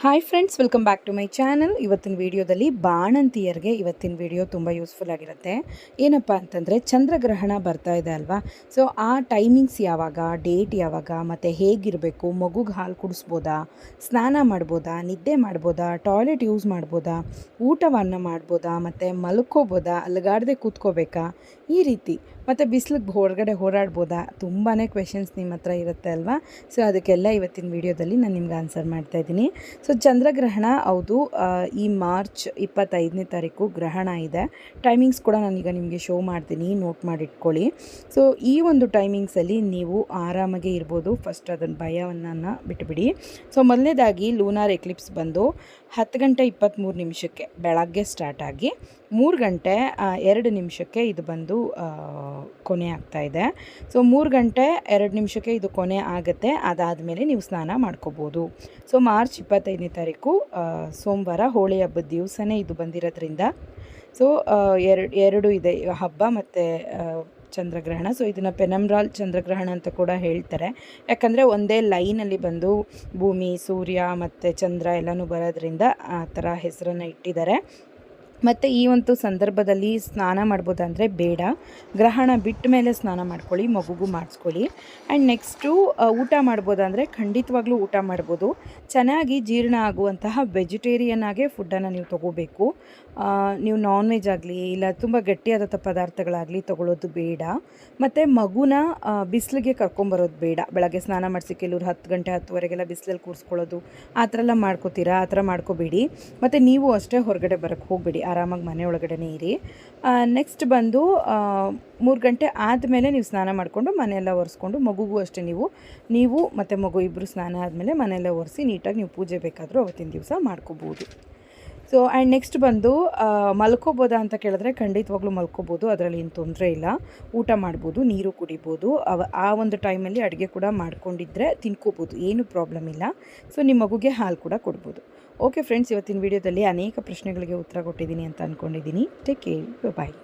Hi friends welcome back to my channel ಇವತ್ತಿನ ವಿಡಿಯೋದಲ್ಲಿ ಬಾಣಂತಿಯರಿಗೆ ಇವತ್ತಿನ ವಿಡಿಯೋ ತುಂಬ ಯೂಸ್ಫುಲ್ ಆಗಿರುತ್ತೆ. ಏನಪ್ಪ ಅಂತಂದರೆ ಚಂದ್ರಗ್ರಹಣ ಬರ್ತಾ ಇದೆ ಅಲ್ವಾ? ಸೊ ಆ ಟೈಮಿಂಗ್ಸ್ ಯಾವಾಗ ಡೇಟ್ ಯಾವಾಗ, ಮತ್ತು ಹೇಗಿರಬೇಕು, ಮಗುಗೆ ಹಾಲು ಕುಡಿಸ್ಬೋದಾ, ಸ್ನಾನ ಮಾಡ್ಬೋದಾ, ನಿದ್ದೆ ಮಾಡ್ಬೋದಾ ಟಾಯ್ಲೆಟ್ ಯೂಸ್ ಮಾಡ್ಬೋದಾ, ಊಟವನ್ನು ಮಾಡ್ಬೋದಾ, ಮತ್ತು ಮಲ್ಕೋಬೋದಾ, ಅಲ್ಗಾಡದೆ ಕೂತ್ಕೋಬೇಕಾ? ಈ ರೀತಿ. ಮತ್ತು ಬಿಸಿಲಿಗೆ ಹೊರಗಡೆ ಹೋರಾಡ್ಬೋದಾ? ತುಂಬಾ ಕ್ವೆಶನ್ಸ್ ನಿಮ್ಮ ಹತ್ರ ಇರುತ್ತೆ ಅಲ್ವಾ? ಸೊ ಅದಕ್ಕೆಲ್ಲ ಇವತ್ತಿನ ವಿಡಿಯೋದಲ್ಲಿ ನಾನು ನಿಮ್ಗೆ ಆನ್ಸರ್ ಮಾಡ್ತಾ ಇದ್ದೀನಿ. ಸೊ ಚಂದ್ರಗ್ರಹಣ ಹೌದು. ಈ ಮಾರ್ಚ್ ಇಪ್ಪತ್ತೈದನೇ ತಾರೀಕು ಗ್ರಹಣ ಇದೆ. ಟೈಮಿಂಗ್ಸ್ ಕೂಡ ನಾನೀಗ ನಿಮಗೆ ಶೋ ಮಾಡ್ತೀನಿ ನೋಟ್ ಮಾಡಿಟ್ಕೊಳ್ಳಿ. ಸೊ ಈ ಒಂದು ಟೈಮಿಂಗ್ಸಲ್ಲಿ ನೀವು ಆರಾಮಾಗೆ ಇರ್ಬೋದು. ಫಸ್ಟ್ ಅದನ್ನು ಭಯವನ್ನು ಬಿಟ್ಟುಬಿಡಿ ಸೊ ಮೊದಲನೇದಾಗಿ ಲೂನಾರ್ ಎಕ್ಲಿಪ್ಸ್ ಬಂದು ಹತ್ತು ಗಂಟೆ ಇಪ್ಪತ್ತ್ಮೂರು ನಿಮಿಷಕ್ಕೆ ಬೆಳಗ್ಗೆ ಸ್ಟಾರ್ಟ್ ಆಗಿ ಮೂರು ಗಂಟೆ ಎರಡು ನಿಮಿಷಕ್ಕೆ ಇದು ಬಂದು ಕೊನೆ ಆಗ್ತಾ ಇದೆ. ಸೊ, ಮೂರು ಗಂಟೆ, ಎರಡು ನಿಮಿಷಕ್ಕೆ ಇದು ಕೊನೆ ಆಗುತ್ತೆ. ಅದಾದಮೇಲೆ ನೀವು ಸ್ನಾನ ಮಾಡ್ಕೋಬೋದು. ಸೊ, ಮಾರ್ಚ್ ಇಪ್ಪತ್ತೈದನೇ ತಾರೀಕು ಸೋಮವಾರ ಹೋಳಿ ಹಬ್ಬದ ದಿವಸನೇ ಇದು ಬಂದಿರೋದ್ರಿಂದ. ಸೊ ಎರಡು ಎರಡು ಇದೆ, ಹಬ್ಬ ಮತ್ತು ಚಂದ್ರಗ್ರಹಣ. ಸೊ, ಇದನ್ನು ಪೆನಮ್ರಾಲ್ ಚಂದ್ರಗ್ರಹಣ ಅಂತ ಕೂಡ ಹೇಳ್ತಾರೆ. ಯಾಕಂದರೆ ಒಂದೇ ಲೈನಲ್ಲಿ ಬಂದು ಭೂಮಿ, ಸೂರ್ಯ ಮತ್ತು ಚಂದ್ರ ಎಲ್ಲನೂ ಬರೋದ್ರಿಂದ ಆ ಥರ ಹೆಸರನ್ನು ಇಟ್ಟಿದ್ದಾರೆ. ಮತ್ತು ಈ ಒಂದು ಸಂದರ್ಭದಲ್ಲಿ ಸ್ನಾನ ಮಾಡ್ಬೋದಂದರೆ ಬೇಡ. ಗ್ರಹಣ ಬಿಟ್ಟ ಮೇಲೆ ಸ್ನಾನ ಮಾಡ್ಕೊಳ್ಳಿ, ಮಗುಗೂ ಮಾಡಿಸ್ಕೊಳ್ಳಿ. ಆ್ಯಂಡ್ ನೆಕ್ಸ್ಟು ಊಟ ಮಾಡ್ಬೋದಂದರೆ ಖಂಡಿತವಾಗ್ಲೂ ಊಟ ಮಾಡ್ಬೋದು. ಚೆನ್ನಾಗಿ ಜೀರ್ಣ ಆಗುವಂತಹ ವೆಜಿಟೇರಿಯನ್ ಆಗೇ ಫುಡ್ಡನ್ನು ನೀವು ತೊಗೋಬೇಕು. ನೀವು ನಾನ್ ವೆಜ್ ಆಗಲಿ, ಇಲ್ಲ ತುಂಬ ಗಟ್ಟಿಯಾದಂಥ ಪದಾರ್ಥಗಳಾಗಲಿ ತೊಗೊಳ್ಳೋದು ಬೇಡ. ಮತ್ತು ಮಗುನ ಬಿಸಿಲಿಗೆ ಕರ್ಕೊಂಬರೋದು ಬೇಡ. ಬೆಳಗ್ಗೆ ಸ್ನಾನ ಮಾಡಿಸಿ ಕೆಲವ್ರು ಹತ್ತು ಗಂಟೆ, ಹತ್ತುವರೆಗೆಲ್ಲ ಬಿಸಿಲಲ್ಲಿ ಕೂರಿಸ್ಕೊಳ್ಳೋದು, ಆ ಥರ ಎಲ್ಲ ಮಾಡ್ಕೋತೀರಾ? ಆ ಥರ ಮಾಡ್ಕೋಬೇಡಿ. ಮತ್ತು ನೀವು ಅಷ್ಟೇ ಹೊರಗಡೆ ಬರೋಕ್ಕೆ ಹೋಗಬೇಡಿ. ಆರಾಮಾಗಿ ಮನೆ ಒಳಗಡೆನೇ ಇರಿ. ನೆಕ್ಸ್ಟ್ ಬಂದು ಮೂರು ಗಂಟೆ ಆದಮೇಲೆ ನೀವು ಸ್ನಾನ ಮಾಡಿಕೊಂಡು ಮನೆಯೆಲ್ಲ ಒರೆಸ್ಕೊಂಡು ಮಗುಗೂ ಅಷ್ಟೇ ನೀವು ನೀವು ಮತ್ತು ಮಗು ಇಬ್ಬರು ಸ್ನಾನ ಆದಮೇಲೆ ಮನೆಯೆಲ್ಲ ಒರೆಸಿ ನೀಟಾಗಿ ನೀವು ಪೂಜೆ ಬೇಕಾದರೂ ಅವತ್ತಿನ ದಿವಸ ಮಾಡ್ಕೋಬೋದು. ಸೊ ಆ್ಯಂಡ್ ನೆಕ್ಸ್ಟ್ ಬಂದು ಮಲ್ಕೋಬೋದಾ ಅಂತ ಕೇಳಿದ್ರೆ ಖಂಡಿತವಾಗ್ಲೂ ಮಲ್ಕೋಬೋದು. ಅದರಲ್ಲಿ ಏನು ತೊಂದರೆ ಇಲ್ಲ. ಊಟ ಮಾಡ್ಬೋದು, ನೀರು ಕುಡಿಬೋದು. ಅವ, ಆ ಒಂದು ಟೈಮಲ್ಲಿ ಅಡುಗೆ ಕೂಡ ಮಾಡ್ಕೊಂಡಿದ್ರೆ ತಿನ್ಕೋಬೋದು. ಏನು ಪ್ರಾಬ್ಲಮ್ ಇಲ್ಲ. ಸೊ ನಿಮ್ಮ ಮಗುಗೆ ಹಾಲು ಕೂಡ ಕೊಡ್ಬೋದು. ಓಕೆ ಫ್ರೆಂಡ್ಸ್ ಇವತ್ತಿನ ವಿಡಿಯೋದಲ್ಲಿ ಅನೇಕ ಪ್ರಶ್ನೆಗಳಿಗೆ ಉತ್ತರ ಕೊಟ್ಟಿದ್ದೀನಿ ಅಂತ ಅಂದ್ಕೊಂಡಿದ್ದೀನಿ ಟೇಕ್ ಕೇರ್ ಬಾಯ್